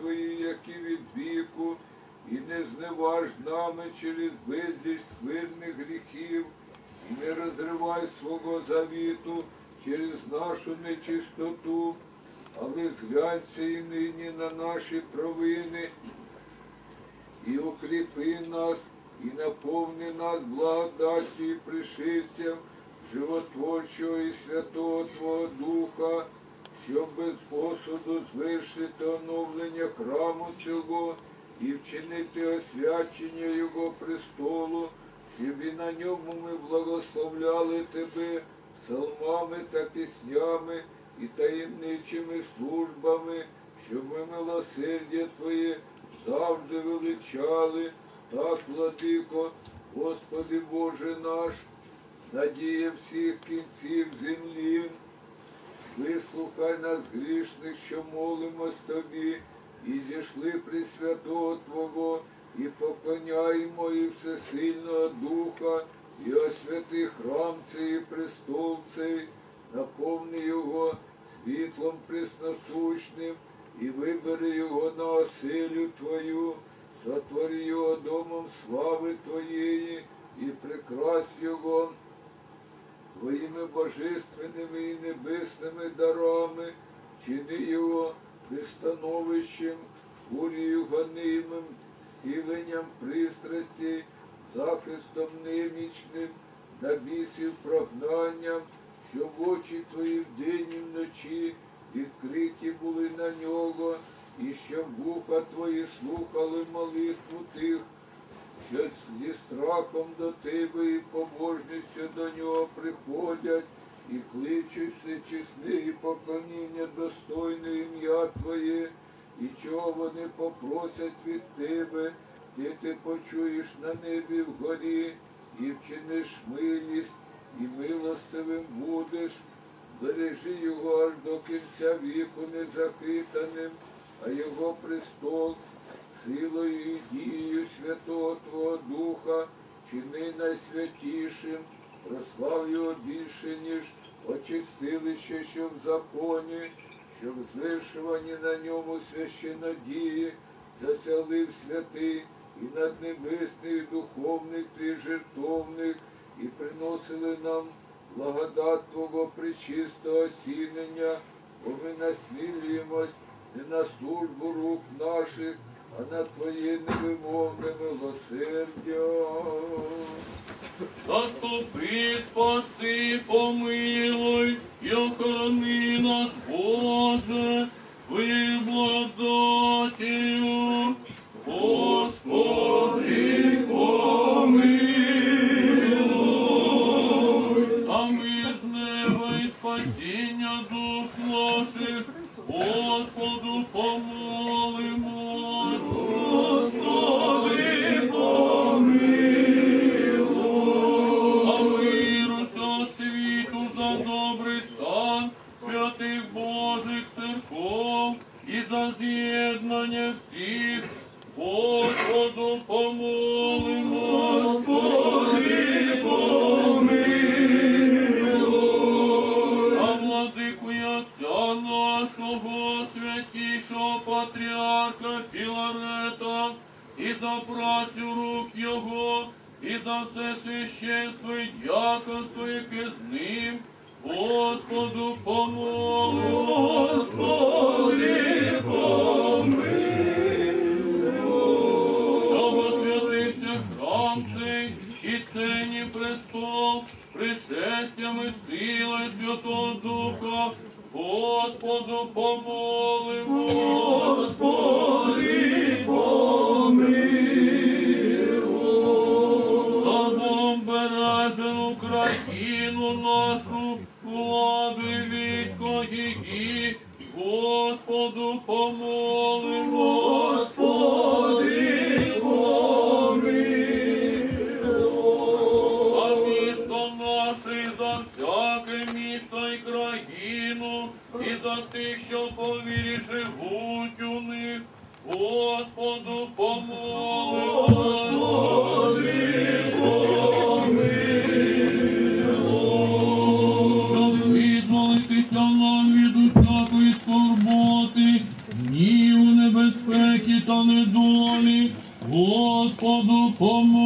Твої, які від віку, і не зневаж нами через безліч скверних гріхів, і не розривай свого завіту через нашу нечистоту, але зглянься і нині на наші провини, і укріпи нас, і наповни нас благодаттю і пришивцям животворчого і святого Твого Духа, щоб без осуду звершити оновлення храму цього і вчинити освячення Його престолу, щоб і на ньому ми благословляли Тебе псалмами та піснями і таємничими службами, щоб ми милосердя Твоє завжди величали, так, владико, Господи Боже наш, надія всіх кінців землі. Вислухай нас грішних, що молимось тобі, і зійшли Пресвятого Твого, і поклоняємо і всесильного Духа, і освяти храм цей і престол цей, наповни його світлом пресносущним, і вибери його на оселю Твою, сотвори його домом слави Твоєї, і прикрась його Твоїми божественними і небесними дарами, чини його пристановищем, курію гонимим, зціленням пристрасті, захистом немічним, на бісів прогнанням, щоб очі твої вдень і вночі відкриті були на нього, і щоб вуха твої слухали молитву тих, що зі страхом до тебе і побожністю до нього приходять, і кличуть все чесне і поклоніння достойне ім'я Твоє, і чого вони попросять від тебе, ти ти почуєш на небі вгорі, і вчиниш милість, і милостивим будеш, бережи його аж до кінця віку незахитаним, а його престол силою і дією Святого Твого Духа, чини найсвятішим, прослав його більше, ніж очистилище, що в законі, щоб звершувані на ньому священодії, заселив святий і наднебесний, і духовний твій жертовник, і приносили нам благодать Твого причистого осінення, бо ми насмілюємось не на службу рук наших, а на Твоє невимовне милосердя. Заступи, спаси, помилуй і охорони нас, Боже, благодатію. Добрий стан святих Божих церков і за з'єднання всіх Господу помолимо. Господи, А владику отця нашого святішого патріарха Філарета і за працю рук його, і за все священство і дяконство, яке з ним, Господу помолимо. Господи, Щоб освятився храм цей і цені престол, пришестями сили Святого Духа, Господу помолимо. Господи, і живуть у них, Господу помоли. Щоб визволитися нам від усякої сурботи, ні у небезпеки та недолі, Господу помоли.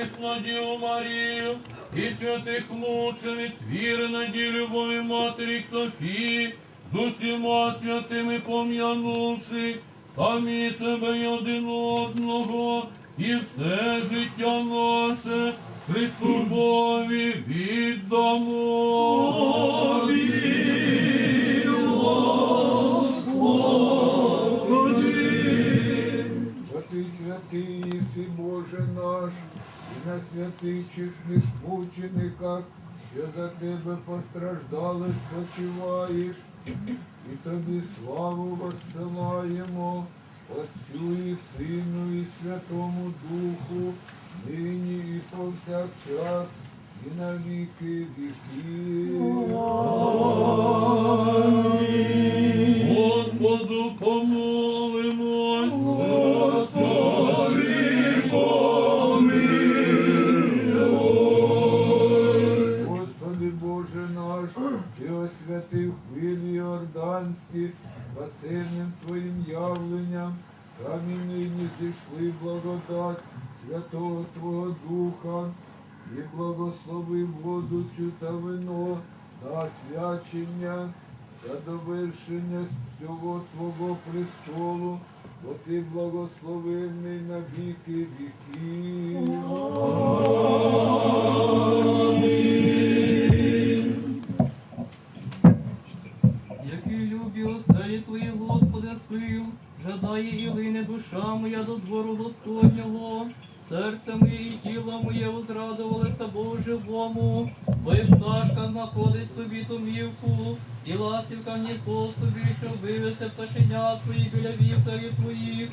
Присладію Марію, і святих мучениць, віри, надії, любові Матері Софії, з усіма святими пом'янувши, самі себе й один одного, і все життя наше Христу Бові віддамо. На святих чесних мучениках, що за тебе постраждали, спочиваєш, і тобі славу воссилаємо, Отцю і Сину, і Святому Духу, нині і повсякчас, і на віки віків. Явленням, самі нині зійшли благодать Святого Твого Духа, і благослови воду цю та вино на освячення та довершення всього Твого престолу, бо Ти благословенний на віки віків. Душа моя до двору Господнього. Серце моє і тіло моє возрадувалося Богу живому, бо як пташка знаходить собі домівку, і ластівка гніздо собі, щоб вивести пташеня свої біля вівтарів твоїх.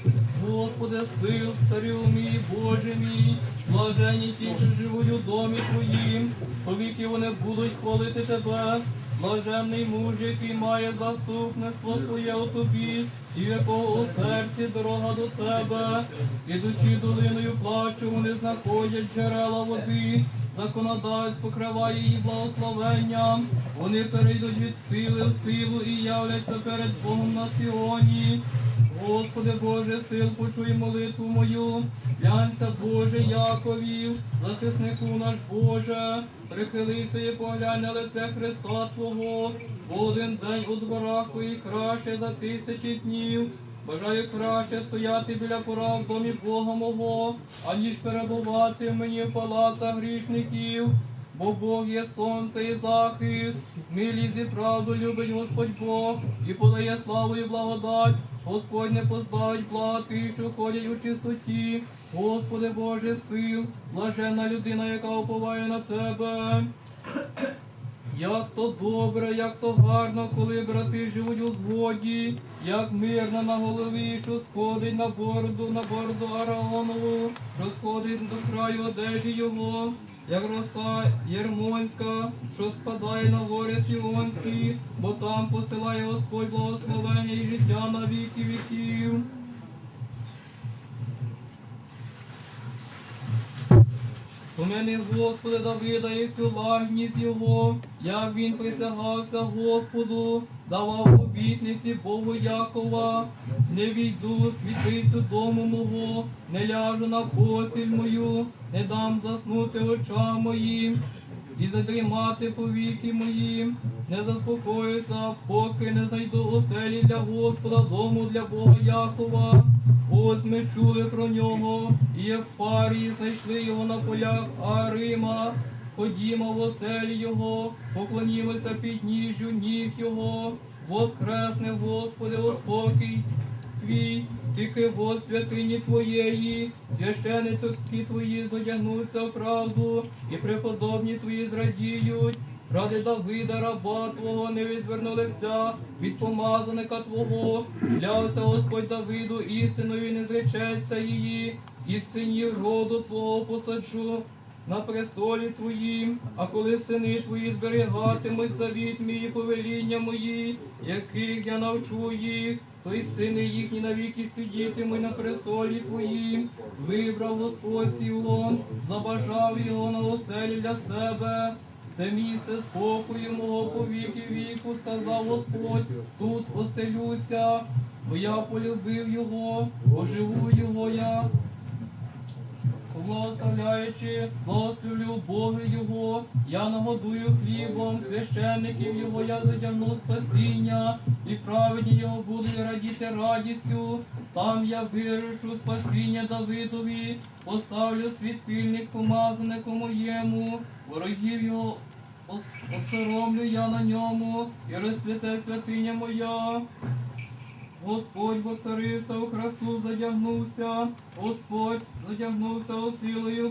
Господи, сил, царю мій, Боже мій, блажені ті, що живуть у домі твоїм, повіки вони будуть хвалити тебе. Блаженний муж, який має заступництво своє у тобі, і в якого у серці дорога до тебе, ідучи долиною плачу, вони знаходять джерела води, законодавець покриває її благословенням, вони перейдуть від сили в силу і являться перед Богом на Сіоні. Господи Боже, сил, почуй молитву мою, глянься Боже Яковів, захиснику наш Боже, прихилися і поглянь на лице Христа Твого, бо один день у дворах твоїх краще за тисячі днів. Бажаю краще стояти біля порав в домі Бога мого, аніж перебувати мені в палацах грішників. Бо Бог є сонце і захист, милість і правду любить Господь Бог і подає славу і благодать. Господь не позбавить плати, що ходять у чистоті. Господи Боже сил, блаженна людина, яка уповає на тебе. Як то добре, як то гарно, коли брати живуть у згоді, як мирно на голові, що сходить на бороду, на бороду Араонову, що сходить до краю одежі його, як роса Єрмонська, що спадає на гори Сіонські, бо там посилає Господь благословення і життя на віки віків. Помяни, Господи, Давида і всю лагідність його, як він присягався Господу, давав обітниці Богу Якова, не війду світицю дому мого, не ляжу на постіль мою, не дам заснути очам моїм, і задрімати повіки моїм, не заспокоюся, поки не знайду оселі для Господа, дому для Бога Якова. Ось ми чули про нього, і як парії знайшли його на полях Арима. Ходімо в оселі його, поклонімося під ніжжю ніг його, воскресне, Господи, о твій, тільки во святині твоєї, священники твої зодягнуться в правду, і преподобні твої зрадіють. Ради Давида, раба Твого, не відверну лиця від помазаника Твого, клявся Господь Давиду істиною, не зречеться її, і синів роду Твого посаджу. на престолі твоїм, а коли сини твої зберігатимуть завіт мій і повеління мої, яких я навчу їх, то й сини їхні навіки сидітимуть на престолі твоїм, вибрав Господь Сіон, забажав його на оселі для себе. Це місце спокою мого по віки віку, сказав Господь, тут оселюся, бо я полюбив його, оживу його я. Благословляючи, благословлю Боги Його, я нагодую хлібом, священників Його я затягну спасіння, і праведні Його будуть радіти радістю. Там я вирішу спасіння Давидові, поставлю світильник помазанику моєму, ворогів його осоромлю я на ньому, і розсвяте святиня моя. Господь воцарився у красу, задягнувся, Господь задягнувся силу і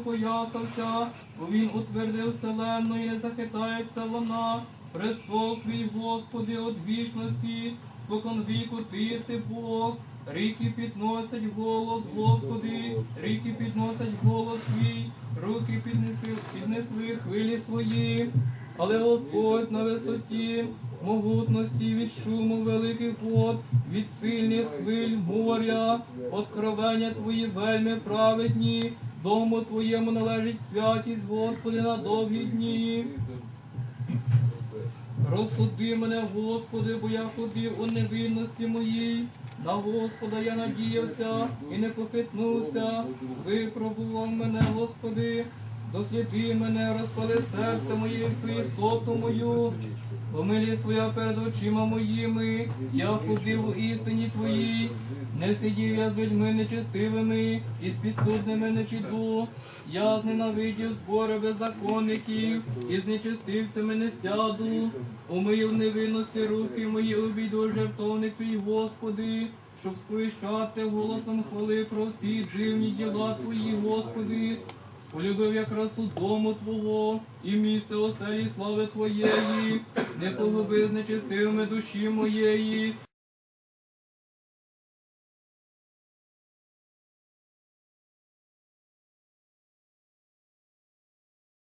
бо він утвердив вселенну і не захитається вона. Престол твій, Господи, од вічності, спокон віку ти єси Бог. Ріки підносять голос, Господи, ріки підносять голос свій, руки піднесли, піднесли хвилі свої. Але Господь на висоті, могутності від шуму великих вод, від сильних хвиль моря, откровення Твої вельми праведні, дому Твоєму належить святість, Господи, на довгі дні. Розсуди мене, Господи, бо я ходив у невинності моїй. На Господа я надіявся і не похитнувся. Випробував мене, Господи, досліди мене, розпали серце моє всю істоту мою. Помилість Твоя перед очима моїми, я ходив у істині Твоїй, не сидів я з людьми нечестивими і з підсудними не піду. Я зненавидів збори беззаконників, і з нечестивцями не сяду. Умию невинності руки мої обійду жертовник твій, Господи, щоб сповіщати голосом хвали про всі дживні діла Твої, Господи. Полюбив я красу дому Твого і місце оселі слави Твоєї, не погубив з душі моєї,